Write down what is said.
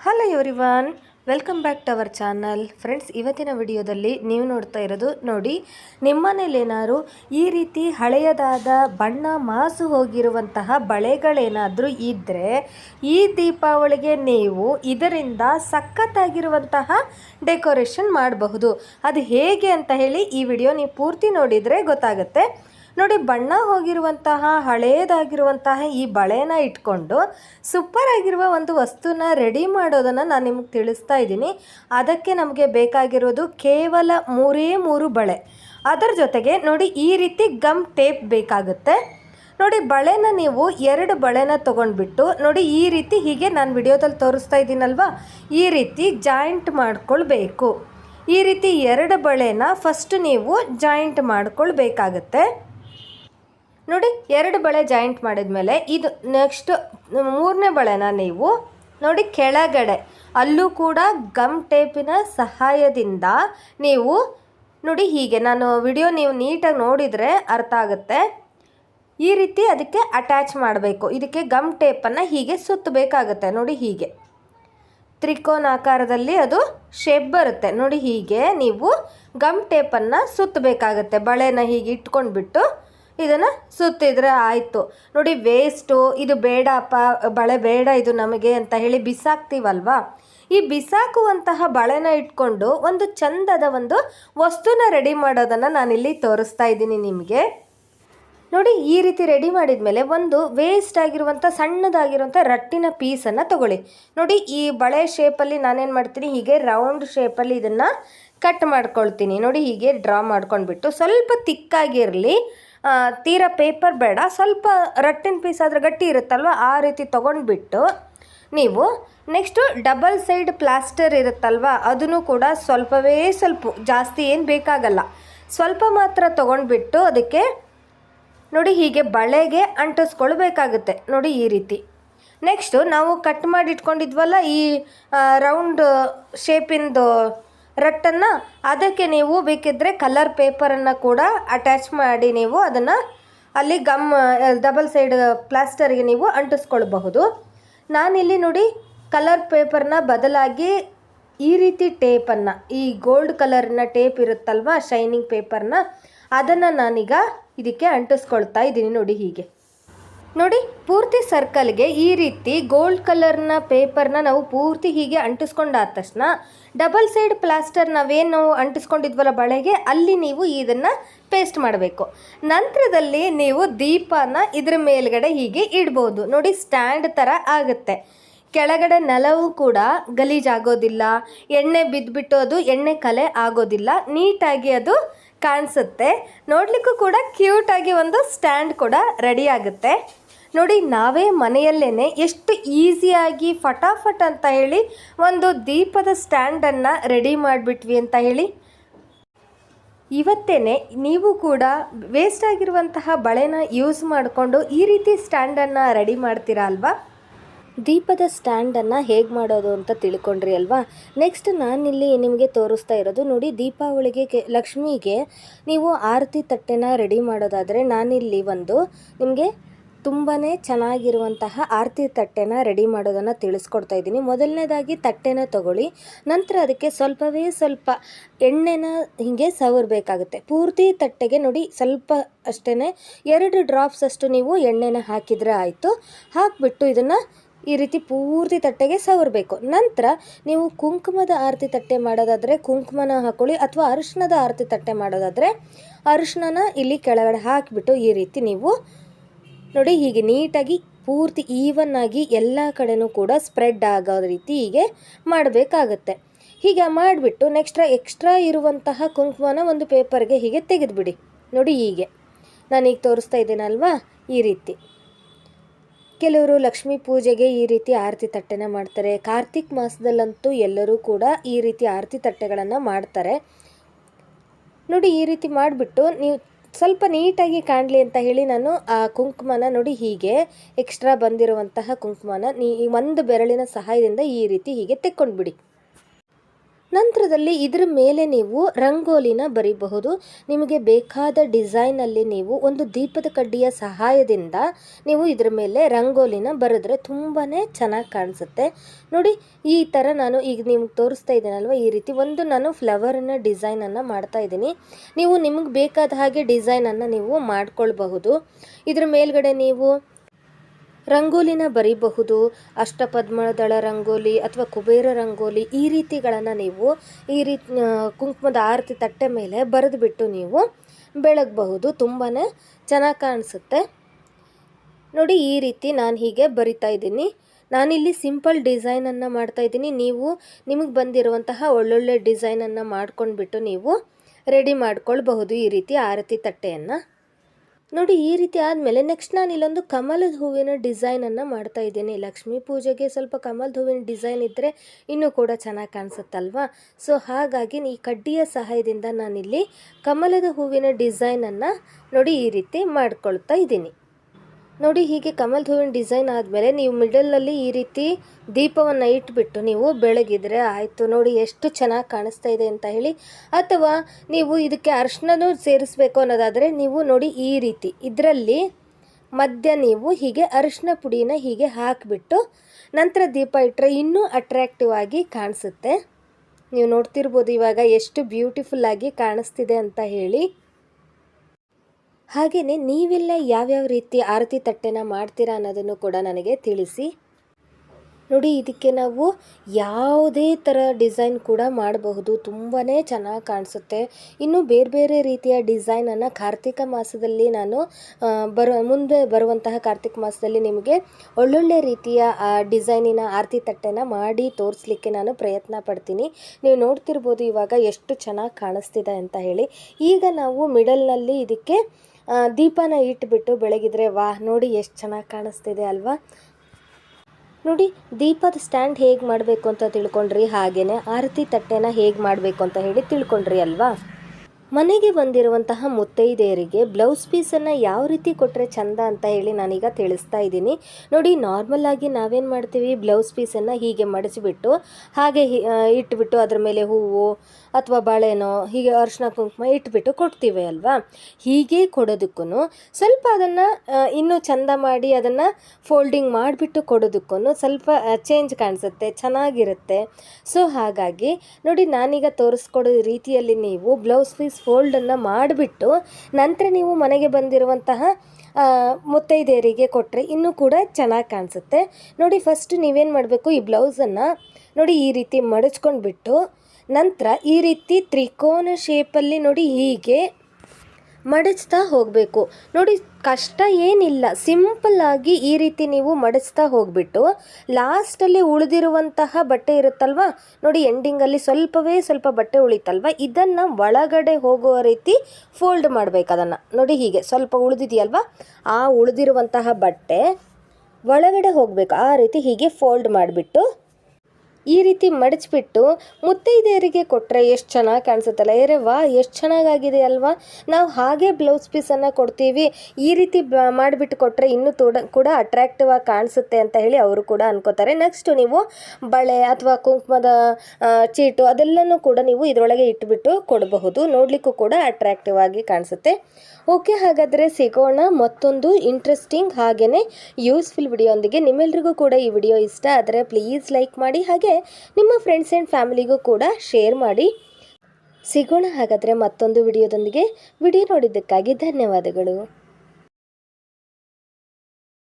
Hello everyone welcome back to our channel friends ಇವತ್ತಿನ ವಿಡಿಯೋದಲ್ಲಿ ನೀವು ನೋಡ್ತಾ ಇರೋದು ನೋಡಿ, ನಿಮ್ಮನೇಲೇನಾದ್ರು ಈ ರೀತಿ ಹಳೆಯದಾದ ಬಣ್ಣ ಮಾಸು ಹೋಗಿರುವಂತಹ ಬಳೆಗಳೇನಾದರೂ ಇದ್ದರೆ ಈ ದೀಪಾವಳಿಗೆ ನೀವು ಇದರಿಂದ ಸಖತ್ತಾಗಿರುವಂತಹ ಡೆಕೋರೇಷನ್ ಮಾಡಬಹುದು. ಅದು ಹೇಗೆ ಅಂತ ಹೇಳಿ ಈ ವಿಡಿಯೋ ನೀವು ಪೂರ್ತಿ ನೋಡಿದರೆ ಗೊತ್ತಾಗುತ್ತೆ. ನೋಡಿ, ಬಣ್ಣ ಹೋಗಿರುವಂತಹ, ಹಳೇದಾಗಿರುವಂತಹ ಈ ಬಳೆನ ಇಟ್ಕೊಂಡು ಸೂಪರ್ ಆಗಿರುವ ಒಂದು ವಸ್ತುನ ರೆಡಿ ಮಾಡೋದನ್ನು ನಾನು ನಿಮ್ಗೆ ತಿಳಿಸ್ತಾ ಇದ್ದೀನಿ. ಅದಕ್ಕೆ ನಮಗೆ ಬೇಕಾಗಿರೋದು ಕೇವಲ ಮೂರೇ ಮೂರು ಬಳೆ. ಅದರ ಜೊತೆಗೆ ನೋಡಿ, ಈ ರೀತಿ ಗಮ್ ಟೇಪ್ ಬೇಕಾಗುತ್ತೆ. ನೋಡಿ, ಬಳೆನ ನೀವು ಎರಡು ಬಳೆನ ತೊಗೊಂಡ್ಬಿಟ್ಟು, ನೋಡಿ, ಈ ರೀತಿ ಹೀಗೆ ನಾನು ವಿಡಿಯೋದಲ್ಲಿ ತೋರಿಸ್ತಾ ಇದ್ದೀನಲ್ವಾ? ಈ ರೀತಿ ಜಾಯಿಂಟ್ ಮಾಡ್ಕೊಳ್ಬೇಕು. ಈ ರೀತಿ ಎರಡು ಬಳೆನ ಫಸ್ಟ್ ನೀವು ಜಾಯಿಂಟ್ ಮಾಡ್ಕೊಳ್ಬೇಕಾಗತ್ತೆ. ನೋಡಿ, ಎರಡು ಬಳೆ ಜಾಯಿಂಟ್ ಮಾಡಿದ್ಮೇಲೆ ಇದು ನೆಕ್ಸ್ಟ್ ಮೂರನೇ ಬಳೆನ ನೀವು ನೋಡಿ ಕೆಳಗಡೆ, ಅಲ್ಲೂ ಕೂಡ ಗಮ್ ಟೇಪಿನ ಸಹಾಯದಿಂದ ನೀವು ನೋಡಿ ಹೀಗೆ ನಾನು ವಿಡಿಯೋ ನೀವು ನೀಟಾಗಿ ನೋಡಿದರೆ ಅರ್ಥ ಆಗುತ್ತೆ. ಈ ರೀತಿ ಅದಕ್ಕೆ ಅಟ್ಯಾಚ್ ಮಾಡಬೇಕು. ಇದಕ್ಕೆ ಗಮ್ ಟೇಪನ್ನು ಹೀಗೆ ಸುತ್ತಬೇಕಾಗುತ್ತೆ. ನೋಡಿ ಹೀಗೆ. ತ್ರಿಕೋನಾಕಾರದಲ್ಲಿ ಅದು ಶೇಪ್ ಬರುತ್ತೆ. ನೋಡಿ ಹೀಗೆ ನೀವು ಗಮ್ ಟೇಪನ್ನು ಸುತ್ತಬೇಕಾಗತ್ತೆ. ಬಳೆನ ಹೀಗೆ ಇಟ್ಕೊಂಡ್ಬಿಟ್ಟು ಇದನ್ನು ಸುತ್ತಿದ್ರೆ ಆಯಿತು. ನೋಡಿ ವೇಸ್ಟು ಇದು ಬೇಡಪ್ಪ, ಬಳೆ ಬೇಡ ಇದು ನಮಗೆ ಅಂತ ಹೇಳಿ ಬಿಸಾಕ್ತೀವಲ್ವಾ? ಈ ಬಿಸಾಕುವಂತಹ ಬಳೆನ ಇಟ್ಕೊಂಡು ಒಂದು ಚಂದದ ಒಂದು ವಸ್ತುನ ರೆಡಿ ಮಾಡೋದನ್ನು ನಾನಿಲ್ಲಿ ತೋರಿಸ್ತಾ ಇದ್ದೀನಿ ನಿಮಗೆ. ನೋಡಿ, ಈ ರೀತಿ ರೆಡಿ ಮಾಡಿದ ಮೇಲೆ ಒಂದು ವೇಸ್ಟ್ ಆಗಿರುವಂಥ, ಸಣ್ಣದಾಗಿರುವಂಥ ರಟ್ಟಿನ ಪೀಸನ್ನು ತಗೊಳ್ಳಿ. ನೋಡಿ, ಈ ಬಳೆ ಶೇಪಲ್ಲಿ ನಾನೇನು ಮಾಡ್ತೀನಿ, ಹೀಗೆ ರೌಂಡ್ ಶೇಪಲ್ಲಿ ಇದನ್ನು ಕಟ್ ಮಾಡ್ಕೊಳ್ತೀನಿ. ನೋಡಿ, ಹೀಗೆ ಡ್ರಾ ಮಾಡ್ಕೊಂಡ್ಬಿಟ್ಟು ಸ್ವಲ್ಪ ತಿಕ್ಕಾಗಿರಲಿ ತೀರಾ ಪೇಪರ್ ಬೇಡ, ಸ್ವಲ್ಪ ರಟ್ಟಿನ ಪೀಸ್ ಆದರೆ ಗಟ್ಟಿ ಇರುತ್ತಲ್ವ, ಆ ರೀತಿ ತೊಗೊಂಡ್ಬಿಟ್ಟು ನೀವು ನೆಕ್ಸ್ಟು ಡಬಲ್ ಸೈಡ್ ಪ್ಲಾಸ್ಟರ್ ಇರುತ್ತಲ್ವ, ಅದನ್ನು ಕೂಡ ಸ್ವಲ್ಪವೇ ಸ್ವಲ್ಪ, ಜಾಸ್ತಿ ಏನು ಬೇಕಾಗಲ್ಲ. ಸ್ವಲ್ಪ ಮಾತ್ರ ತೊಗೊಂಡ್ಬಿಟ್ಟು ಅದಕ್ಕೆ ನೋಡಿ ಹೀಗೆ ಬಳೆಗೆ ಅಂಟಿಸ್ಕೊಳ್ಬೇಕಾಗುತ್ತೆ, ನೋಡಿ ಈ ರೀತಿ. ನೆಕ್ಸ್ಟು ನಾವು ಕಟ್ ಮಾಡಿಟ್ಕೊಂಡಿದ್ವಲ್ಲ, ಈ ರೌಂಡ್ ಶೇಪಿಂದು ರಟ್ಟನ್ನು ಅದಕ್ಕೆ ನೀವು ಬೇಕಿದ್ದರೆ ಕಲರ್ ಪೇಪರನ್ನು ಕೂಡ ಅಟ್ಯಾಚ್ ಮಾಡಿ ನೀವು ಅದನ್ನು ಅಲ್ಲಿ ಗಮ್ ಡಬಲ್ ಸೈಡ್ ಪ್ಲಾಸ್ಟರ್ಗೆ ನೀವು ಅಂಟಿಸ್ಕೊಳ್ಬಹುದು. ನಾನಿಲ್ಲಿ ನೋಡಿ ಕಲರ್ ಪೇಪರ್ನ ಬದಲಾಗಿ ಈ ರೀತಿ ಟೇಪನ್ನು ಈ ಗೋಲ್ಡ್ ಕಲರ್ನ ಟೇಪ್ ಇರುತ್ತಲ್ವ ಶೈನಿಂಗ್ ಪೇಪರ್ನ ಅದನ್ನು ನಾನೀಗ ಇದಕ್ಕೆ ಅಂಟಿಸ್ಕೊಳ್ತಾ ಇದ್ದೀನಿ ನೋಡಿ ಹೀಗೆ. ನೋಡಿ, ಪೂರ್ತಿ ಸರ್ಕಲ್ಗೆ ಈ ರೀತಿ ಗೋಲ್ಡ್ ಕಲರ್ನ ಪೇಪರ್ನ ನಾವು ಪೂರ್ತಿ ಹೀಗೆ ಅಂಟಿಸ್ಕೊಂಡಾದ ತಕ್ಷಣ ಡಬಲ್ ಸೈಡ್ ಪ್ಲಾಸ್ಟರ್ ನಾವೇನು ಅಂಟಿಸ್ಕೊಂಡಿದ್ವಲ್ಲ ಬಳೆಗೆ, ಅಲ್ಲಿ ನೀವು ಇದನ್ನು ಪೇಸ್ಟ್ ಮಾಡಬೇಕು. ನಂತರದಲ್ಲಿ ನೀವು ದೀಪನ ಇದ್ರ ಮೇಲ್ಗಡೆ ಹೀಗೆ ಇಡ್ಬೋದು. ನೋಡಿ ಸ್ಟ್ಯಾಂಡ್ ಥರ ಆಗುತ್ತೆ. ಕೆಳಗಡೆ ನೆಲವು ಕೂಡ ಗಲೀಜಾಗೋದಿಲ್ಲ. ಎಣ್ಣೆ ಬಿದ್ದುಬಿಟ್ಟು ಅದು ಎಣ್ಣೆ ಕಲೆ ಆಗೋದಿಲ್ಲ. ನೀಟಾಗಿ ಅದು ಕಾಣಿಸುತ್ತೆ. ನೋಡಲಿಕ್ಕೂ ಕೂಡ ಕ್ಯೂಟಾಗಿ ಒಂದು ಸ್ಟ್ಯಾಂಡ್ ಕೂಡ ರೆಡಿ ಆಗುತ್ತೆ. ನೋಡಿ, ನಾವೇ ಮನೆಯಲ್ಲೇ ಎಷ್ಟು ಈಸಿಯಾಗಿ ಫಟಾಫಟ್ ಅಂತ ಹೇಳಿ ಒಂದು ದೀಪದ ಸ್ಟ್ಯಾಂಡನ್ನು ರೆಡಿ ಮಾಡಿಬಿಟ್ವಿ ಅಂತ ಹೇಳಿ. ಇವತ್ತೇ ನೀವು ಕೂಡ ವೇಸ್ಟ್ ಆಗಿರುವಂತಹ ಬಳೆನ ಯೂಸ್ ಮಾಡಿಕೊಂಡು ಈ ರೀತಿ ಸ್ಟ್ಯಾಂಡನ್ನು ರೆಡಿ ಮಾಡ್ತೀರಾ ಅಲ್ವಾ? ದೀಪದ ಸ್ಟ್ಯಾಂಡನ್ನು ಹೇಗೆ ಮಾಡೋದು ಅಂತ ತಿಳ್ಕೊಂಡ್ರಿ ಅಲ್ವಾ? ನೆಕ್ಸ್ಟ್ ನಾನಿಲ್ಲಿ ನಿಮಗೆ ತೋರಿಸ್ತಾ ಇರೋದು, ನೋಡಿ ದೀಪಾವಳಿಗೆ ಲಕ್ಷ್ಮಿಗೆ ನೀವು ಆರತಿ ತಟ್ಟೆನ ರೆಡಿ ಮಾಡೋದಾದರೆ ನಾನಿಲ್ಲಿ ಒಂದು ನಿಮಗೆ ತುಂಬಾ ಚೆನ್ನಾಗಿರುವಂತಹ ಆರತಿ ತಟ್ಟೆನ ರೆಡಿ ಮಾಡೋದನ್ನು ತಿಳಿಸ್ಕೊಡ್ತಾ ಇದ್ದೀನಿ. ಮೊದಲನೇದಾಗಿ ತಟ್ಟೆನ ತಗೊಳ್ಳಿ, ನಂತರ ಅದಕ್ಕೆ ಸ್ವಲ್ಪವೇ ಸ್ವಲ್ಪ ಎಣ್ಣೆನ ಹೀಗೆ ಸವರಬೇಕಾಗುತ್ತೆ. ಪೂರ್ತಿ ತಟ್ಟೆಗೆ ನೋಡಿ, ಸ್ವಲ್ಪ ಅಷ್ಟೇ ಎರಡು ಡ್ರಾಪ್ಸ್ ಅಷ್ಟು ನೀವು ಎಣ್ಣೆನ ಹಾಕಿದರೆ ಆಯಿತು. ಹಾಕಿಬಿಟ್ಟು ಇದನ್ನು ಈ ರೀತಿ ಪೂರ್ತಿ ತಟ್ಟೆಗೆ ಸವರಬೇಕು. ನಂತರ ನೀವು ಕುಂಕುಮದ ಆರತಿ ತಟ್ಟೆ ಮಾಡೋದಾದರೆ ಕುಂಕುಮನ ಹಾಕೊಳ್ಳಿ, ಅಥವಾ ಅರಿಶಿಣದ ಆರತಿ ತಟ್ಟೆ ಮಾಡೋದಾದರೆ ಅರಿಶಿಣನ ಇಲ್ಲಿ ಕೆಳಗಡೆ ಹಾಕಿಬಿಟ್ಟು ಈ ರೀತಿ ನೀವು ನೋಡಿ, ಹೀಗೆ ನೀಟಾಗಿ, ಪೂರ್ತಿ ಈವನ್ ಆಗಿ ಎಲ್ಲ ಕಡೆನೂ ಕೂಡ ಸ್ಪ್ರೆಡ್ ಆಗೋ ರೀತಿ ಹೀಗೆ ಮಾಡಬೇಕಾಗತ್ತೆ. ಹೀಗೆ ಮಾಡಿಬಿಟ್ಟು ನೆಕ್ಸ್ಟ್ ಎಕ್ಸ್ಟ್ರಾ ಇರುವಂತಹ ಕುಂಕುಮನ ಒಂದು ಪೇಪರ್ಗೆ ಹೀಗೆ ತೆಗೆದುಬಿಡಿ. ನೋಡಿ ಹೀಗೆ. ನಾನು ಈಗ ತೋರಿಸ್ತಾ ಇದ್ದೀನಲ್ವಾ? ಈ ರೀತಿ. ಕೆಲವರು ಲಕ್ಷ್ಮೀ ಪೂಜೆಗೆ ಈ ರೀತಿ ಆರತಿ ತಟ್ಟೆನ ಮಾಡ್ತಾರೆ. ಕಾರ್ತಿಕ್ ಮಾಸದಲ್ಲಂತೂ ಎಲ್ಲರೂ ಕೂಡ ಈ ರೀತಿ ಆರತಿ ತಟ್ಟೆಗಳನ್ನು ಮಾಡ್ತಾರೆ. ನೋಡಿ, ಈ ರೀತಿ ಮಾಡಿಬಿಟ್ಟು ನೀವು ಸ್ವಲ್ಪ ನೀಟಾಗಿ ಕಾಣಲಿ ಅಂತ ಹೇಳಿ ನಾನು ಆ ಕುಂಕುಮನ ನೋಡಿ ಹೀಗೆ ಎಕ್ಸ್ಟ್ರಾ ಬಂದಿರುವಂತಹ ಕುಂಕುಮನ ನೀ ಒಂದು ಬೆರಳಿನ ಸಹಾಯದಿಂದ ಈ ರೀತಿ ಹೀಗೆ ತೆಕ್ಕೊಂಡ್ಬಿಡಿ. ನಂತರದಲ್ಲಿ ಇದರ ಮೇಲೆ ನೀವು ರಂಗೋಲಿನ ಬರಿಬಹುದು. ನಿಮಗೆ ಬೇಕಾದ ಡಿಸೈನಲ್ಲಿ ನೀವು ಒಂದು ದೀಪದ ಕಡ್ಡಿಯ ಸಹಾಯದಿಂದ ನೀವು ಇದರ ಮೇಲೆ ರಂಗೋಲಿನ ಬರೆದ್ರೆ ತುಂಬಾ ಚೆನ್ನಾಗಿ ಕಾಣಿಸುತ್ತೆ. ನೋಡಿ, ಈ ಥರ ನಾನು ಈಗ ನಿಮ್ಗೆ ತೋರಿಸ್ತಾ ಇದ್ದೀನಲ್ವ? ಈ ರೀತಿ ಒಂದು ನಾನು ಫ್ಲವರಿನ ಡಿಸೈನನ್ನು ಮಾಡ್ತಾ ಇದ್ದೀನಿ. ನೀವು ನಿಮಗೆ ಬೇಕಾದ ಹಾಗೆ ಡಿಸೈನನ್ನು ನೀವು ಮಾಡ್ಕೊಳ್ಬಹುದು. ಇದರ ಮೇಲ್ಗಡೆ ನೀವು ರಂಗೋಲಿನ ಬರಿಬಹುದು ಅಷ್ಟಪದ್ಮದಳ ರಂಗೋಲಿ ಅಥವಾ ಕುಬೇರ ರಂಗೋಲಿ ಈ ರೀತಿಗಳನ್ನು ನೀವು ಈ ರೀತಿ ಕುಂಕುಮದ ಆರತಿ ತಟ್ಟೆ ಮೇಲೆ ಬರೆದುಬಿಟ್ಟು ನೀವು ಬೆಳಗಬಹುದು. ತುಂಬಾ ಚೆನ್ನಾಗಿ ಕಾಣಿಸುತ್ತೆ. ನೋಡಿ ಈ ರೀತಿ ನಾನು ಹೀಗೆ ಬರಿತಾ ಇದ್ದೀನಿ. ನಾನಿಲ್ಲಿ ಸಿಂಪಲ್ ಡಿಸೈನನ್ನು ಮಾಡ್ತಾ ಇದ್ದೀನಿ. ನೀವು ನಿಮಗೆ ಬಂದಿರುವಂತಹ ಒಳ್ಳೊಳ್ಳೆ ಡಿಸೈನನ್ನು ಮಾಡ್ಕೊಂಡ್ಬಿಟ್ಟು ನೀವು ರೆಡಿ ಮಾಡ್ಕೊಳ್ಬಹುದು ಈ ರೀತಿ ಆರತಿ ತಟ್ಟೆಯನ್ನು. ನೋಡಿ, ಈ ರೀತಿ ಆದಮೇಲೆ ನೆಕ್ಸ್ಟ್ ನಾನು ಇಲ್ಲೊಂದು ಕಮಲದ ಹೂವಿನ ಡಿಸೈನನ್ನು ಮಾಡ್ತಾ ಇದ್ದೀನಿ. ಲಕ್ಷ್ಮೀ ಪೂಜೆಗೆ ಸ್ವಲ್ಪ ಕಮಲದ ಹೂವಿನ ಡಿಸೈನ್ ಇದ್ದರೆ ಇನ್ನೂ ಕೂಡ ಚೆನ್ನಾಗಿ ಕಾಣಿಸುತ್ತಲ್ವಾ? ಸೊ ಹಾಗಾಗಿ ಈ ಕಡ್ಡಿಯ ಸಹಾಯದಿಂದ ನಾನಿಲ್ಲಿ ಕಮಲದ ಹೂವಿನ ಡಿಸೈನನ್ನು ನೋಡಿ ಈ ರೀತಿ ಮಾಡ್ಕೊಳ್ತಾ ಇದ್ದೀನಿ. ನೋಡಿ, ಹೀಗೆ ಕಮಲ್ ಹೂವಿನ ಡಿಸೈನ್ ಆದಮೇಲೆ ನೀವು ಮಿಡಲಲ್ಲಿ ಈ ರೀತಿ ದೀಪವನ್ನು ಇಟ್ಬಿಟ್ಟು ನೀವು ಬೆಳಗಿದ್ರೆ ಆಯಿತು. ನೋಡಿ, ಎಷ್ಟು ಚೆನ್ನಾಗಿ ಕಾಣಿಸ್ತಾ ಇದೆ ಅಂತ ಹೇಳಿ. ಅಥವಾ ನೀವು ಇದಕ್ಕೆ ಅರ್ಶನೂ ಸೇರಿಸ್ಬೇಕು ಅನ್ನೋದಾದರೆ ನೀವು ನೋಡಿ ಈ ರೀತಿ. ಇದರಲ್ಲಿ ಮಧ್ಯ ನೀವು ಹೀಗೆ ಅರಿಶಿನ ಪುಡಿನ ಹೀಗೆ ಹಾಕಿಬಿಟ್ಟು ನಂತರ ದೀಪ ಇಟ್ಟರೆ ಇನ್ನೂ ಅಟ್ರ್ಯಾಕ್ಟಿವ್ ಆಗಿ ಕಾಣಿಸುತ್ತೆ. ನೀವು ನೋಡ್ತಿರ್ಬೋದು ಇವಾಗ ಎಷ್ಟು ಬ್ಯೂಟಿಫುಲ್ಲಾಗಿ ಕಾಣಿಸ್ತಿದೆ ಅಂತ ಹೇಳಿ. ಹಾಗೆಯೇ ನೀವೆಲ್ಲ ಯಾವ್ಯಾವ ರೀತಿ ಆರತಿ ತಟ್ಟೆನ ಮಾಡ್ತೀರಾ ಅನ್ನೋದನ್ನು ಕೂಡ ನನಗೆ ತಿಳಿಸಿ. ನೋಡಿ, ಇದಕ್ಕೆ ನಾವು ಯಾವುದೇ ಥರ ಡಿಸೈನ್ ಕೂಡ ಮಾಡಬಹುದು. ತುಂಬಾ ಚೆನ್ನಾಗಿ ಕಾಣಿಸುತ್ತೆ. ಇನ್ನು ಬೇರೆ ಬೇರೆ ರೀತಿಯ ಡಿಸೈನನ್ನು ಕಾರ್ತಿಕ ಮಾಸದಲ್ಲಿ ನಾನು ಬರೋ, ಮುಂದೆ ಬರುವಂತಹ ಕಾರ್ತಿಕ ಮಾಸದಲ್ಲಿ ನಿಮಗೆ ಒಳ್ಳೊಳ್ಳೆ ರೀತಿಯ ಡಿಸೈನಿನ ಆರತಿ ತಟ್ಟೆನ ಮಾಡಿ ತೋರಿಸ್ಲಿಕ್ಕೆ ನಾನು ಪ್ರಯತ್ನ ಪಡ್ತೀನಿ. ನೀವು ನೋಡ್ತಿರ್ಬೋದು ಇವಾಗ ಎಷ್ಟು ಚೆನ್ನಾಗಿ ಕಾಣಿಸ್ತಿದೆ ಅಂತ ಹೇಳಿ. ಈಗ ನಾವು ಮಿಡಲ್ನಲ್ಲಿ ಇದಕ್ಕೆ ದೀಪನ ಇಟ್ಬಿಟ್ಟು ಬೆಳಗಿದ್ರೆ ವಾಹ್ ನೋಡಿ ಎಷ್ಟು ಚೆನ್ನಾಗಿ ಕಾಣಿಸ್ತಿದೆ ಅಲ್ವಾ? ನೋಡಿ, ದೀಪದ ಸ್ಟ್ಯಾಂಡ್ ಹೇಗೆ ಮಾಡಬೇಕು ಅಂತ ತಿಳ್ಕೊಂಡ್ರಿ ಹಾಗೇನೆ, ಆರತಿ ತಟ್ಟೆನ ಹೇಗೆ ಮಾಡಬೇಕು ಅಂತ ಹೇಳಿ ತಿಳ್ಕೊಂಡ್ರಿ ಅಲ್ವಾ? ಮನೆಗೆ ಬಂದಿರುವಂತಹ ಮುತ್ತೈದೆಯರಿಗೆ ಬ್ಲೌಸ್ ಪೀಸನ್ನು ಯಾವ ರೀತಿ ಕೊಟ್ಟರೆ ಚಂದ ಅಂತ ಹೇಳಿ ನಾನೀಗ ತಿಳಿಸ್ತಾ ಇದ್ದೀನಿ. ನೋಡಿ ನಾರ್ಮಲ್ ಆಗಿ ನಾವೇನು ಮಾಡ್ತೀವಿ? ಬ್ಲೌಸ್ ಪೀಸನ್ನು ಹೀಗೆ ಮಡಿಸಿಬಿಟ್ಟು ಹಾಗೆ ಇಟ್ಬಿಟ್ಟು ಅದ್ರ ಮೇಲೆ ಹೂವು ಅಥವಾ ಬಾಳೆನೋ, ಹೀಗೆ ಅರಿಶಿನ ಕುಂಕುಮ ಇಟ್ಬಿಟ್ಟು ಕೊಡ್ತೀವಿ ಅಲ್ವಾ? ಹೀಗೆ ಕೊಡೋದಕ್ಕೂ ಸ್ವಲ್ಪ ಅದನ್ನು ಇನ್ನೂ ಚಂದ ಮಾಡಿ ಅದನ್ನು ಫೋಲ್ಡಿಂಗ್ ಮಾಡಿಬಿಟ್ಟು ಕೊಡೋದಕ್ಕೂ ಸ್ವಲ್ಪ ಚೇಂಜ್ ಕಾಣಿಸುತ್ತೆ, ಚೆನ್ನಾಗಿರುತ್ತೆ. ಸೊ ಹಾಗಾಗಿ ನೋಡಿ, ನಾನೀಗ ತೋರಿಸ್ಕೊಡೋ ರೀತಿಯಲ್ಲಿ ನೀವು ಬ್ಲೌಸ್ ಪೀಸ್ ಫೋಲ್ಡನ್ನು ಮಾಡಿಬಿಟ್ಟು ನಂತರ ನೀವು ಮನೆಗೆ ಬಂದಿರುವಂತಹ ಮುತ್ತೈದೆಯರಿಗೆ ಕೊಟ್ಟರೆ ಇನ್ನೂ ಕೂಡ ಚೆನ್ನಾಗಿ ಕಾಣಿಸುತ್ತೆ. ನೋಡಿ ಫಸ್ಟ್ ನೀವೇನು ಮಾಡಬೇಕು, ಈ ಬ್ಲೌಸನ್ನು ನೋಡಿ ಈ ರೀತಿ ಮಡಚ್ಕೊಂಡ್ಬಿಟ್ಟು ನಂತರ ಈ ರೀತಿ ತ್ರಿಕೋನ ಶೇಪಲ್ಲಿ ನೋಡಿ ಹೀಗೆ ಮಡಚ್ತಾ ಹೋಗಬೇಕು. ನೋಡಿ, ಕಷ್ಟ ಏನಿಲ್ಲ. ಸಿಂಪಲ್ಲಾಗಿ ಈ ರೀತಿ ನೀವು ಮಡಚ್ತಾ ಹೋಗ್ಬಿಟ್ಟು ಲಾಸ್ಟಲ್ಲಿ ಉಳಿದಿರುವಂತಹ ಬಟ್ಟೆ ಇರುತ್ತಲ್ವ? ನೋಡಿ ಎಂಡಿಂಗಲ್ಲಿ ಸ್ವಲ್ಪವೇ ಸ್ವಲ್ಪ ಬಟ್ಟೆ ಉಳಿತಲ್ವ? ಇದನ್ನು ಒಳಗಡೆ ಹೋಗುವ ರೀತಿ ಫೋಲ್ಡ್ ಮಾಡಬೇಕು ಅದನ್ನು. ನೋಡಿ, ಹೀಗೆ ಸ್ವಲ್ಪ ಉಳಿದಿದೆಯಲ್ವ? ಆ ಉಳಿದಿರುವಂತಹ ಬಟ್ಟೆ ಒಳಗಡೆ ಹೋಗಬೇಕು. ಆ ರೀತಿ ಹೀಗೆ ಫೋಲ್ಡ್ ಮಾಡಿಬಿಟ್ಟು ಈ ರೀತಿ ಮಡಚಿಬಿಟ್ಟು ಮುತ್ತೈದೆಯರಿಗೆ ಕೊಟ್ಟರೆ ಎಷ್ಟು ಚೆನ್ನಾಗಿ ಕಾಣಿಸುತ್ತಲ್ಲ? ಏರೆ ವಾ, ಎಷ್ಟು ಚೆನ್ನಾಗಾಗಿದೆ ಅಲ್ವಾ? ನಾವು ಹಾಗೆ ಬ್ಲೌಸ್ ಪೀಸನ್ನು ಕೊಡ್ತೀವಿ. ಈ ರೀತಿ ಮಾಡಿಬಿಟ್ಟು ಕೊಟ್ಟರೆ ಇನ್ನೂ ತೋಡ, ಕೂಡ ಅಟ್ರಾಕ್ಟಿವ್ ಆಗಿ ಕಾಣಿಸುತ್ತೆ ಅಂತ ಹೇಳಿ ಅವರು ಕೂಡ ಅನ್ಕೋತಾರೆ. ನೆಕ್ಸ್ಟು ನೀವು ಬಳೆ ಅಥವಾ ಕುಂಕುಮದ ಚೀಟು ಅದೆಲ್ಲನೂ ಕೂಡ ನೀವು ಇದರೊಳಗೆ ಇಟ್ಬಿಟ್ಟು ಕೊಡಬಹುದು. ನೋಡಲಿಕ್ಕೂ ಕೂಡ ಅಟ್ರಾಕ್ಟಿವ್ ಆಗಿ ಕಾಣಿಸುತ್ತೆ. ಓಕೆ, ಹಾಗಾದರೆ ಸಿಗೋಣ ಮತ್ತೊಂದು ಇಂಟ್ರೆಸ್ಟಿಂಗ್ ಹಾಗೆಯೇ ಯೂಸ್ಫುಲ್ ವಿಡಿಯೋಂದಿಗೆ. ನಿಮ್ಮೆಲ್ರಿಗೂ ಕೂಡ ಈ ವಿಡಿಯೋ ಇಷ್ಟ ಆದರೆ ಪ್ಲೀಸ್ ಲೈಕ್ ಮಾಡಿ, ಹಾಗೆ ನಿಮ್ಮ ಫ್ರೆಂಡ್ಸ್ ಆ್ಯಂಡ್ ಫ್ಯಾಮಿಲಿಗೂ ಕೂಡ ಶೇರ್ ಮಾಡಿ. ಸಿಗೋಣ, ಹಾಗಾದರೆ ಮತ್ತೊಂದು ವಿಡಿಯೋದೊಂದಿಗೆ. ವಿಡಿಯೋ ನೋಡಿದ್ದಕ್ಕಾಗಿ ಧನ್ಯವಾದಗಳು.